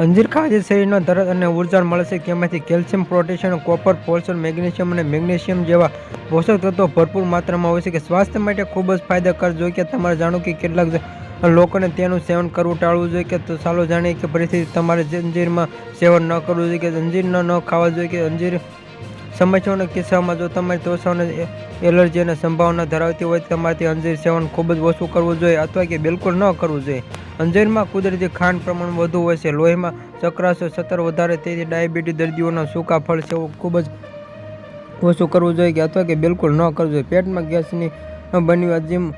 અંજીર ખાવાથી શરીરનો તરત અને ઊર્જા મળે છે તેમાંથી કેલ્શિયમ પ્રોટેશન કોપર પોલ્સર મેગ્નેશિયમ અને મેગ્નેશિયમ જેવા પોષક તત્વો ભરપૂર માત્રામાં હોય છે કે સ્વાસ્થ્ય માટે ખૂબ જ ફાયદાકાર જોઈએ કે તમારે જાણો કે કેટલાક લોકોને તેનું સેવન કરવું ટાળવું જોઈએ કે તો ચાલો જાણીએ કે પરિસ્થિતિ તમારે અંજીરમાં સેવન ન કરવું જોઈએ કે અંજીર ન ખાવા જોઈએ કે અંજીર સમસ્યાઓના કિસ્સામાં જો તમારી ત્વચાને અને સંભાવના ધરાવતી હોય તો તમારે અંજીર સેવન ખૂબ જ ઓછું કરવું જોઈએ અથવા કે બિલકુલ ન કરવું જોઈએ. અંજીરમાં કુદરતી ખાંડ પ્રમાણ વધુ હોય છે. લોહીમાં ચક્રાસો સત્તર વધારે તેથી ડાયાબિટીસ દર્દીઓના સૂકા ફળ સેવન ખૂબ જ ઓછું કરવું જોઈએ કે અથવા કે બિલકુલ ન કરવું જોઈએ. પેટમાં ગેસની બન્યું અજીમ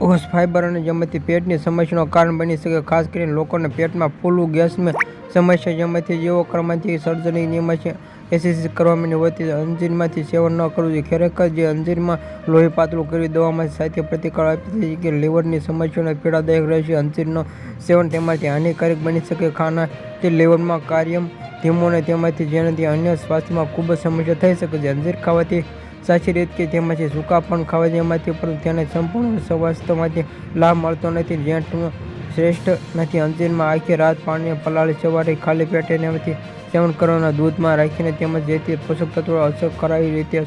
ઓસ ફાઇબર અને જેમાંથી પેટની સમસ્યાનું કારણ બની શકે, ખાસ કરીને લોકોને પેટમાં ફૂલવું ગેસમાં સમસ્યા જેમાંથી જેવો ક્રમમાંથી સર્જરી સમસ્યા એસીસી કરવામાં હોતી અંજીરમાંથી સેવન ન કરવું જોઈએ. ખરેખર જે અંજીરમાં લોહી પાતળું કરી દવામાં સાથે પ્રતિકાર આપી છે કે લીવરની સમસ્યાને પીડાદાયક રહેશે અંજીરનો સેવન તેમાંથી હાનિકારક બની શકે. ખાના તે લીવરમાં કાર્ય ધીમો અને તેમાંથી જેનાથી અન્ય સ્વાસ્થ્યમાં ખૂબ જ સમસ્યા થઈ શકે છે. અંજીર ખાવાથી સાચી રીત કે તેમાંથી સૂકા પણ ખાવા જેમાંથી પરંતુ તેને સંપૂર્ણ સ્વાસ્થ્યમાંથી લાભ મળતો નથી. જ્યાં શ્રેષ્ઠ નથી અંજીરમાં આખી રાત પાણી પલાળી સવારે ખાલી પેટે નથી સેવન કરવાના દૂધમાં રાખીને તેમજ જેથી પોષક તત્વો અસર કરાવી રીતે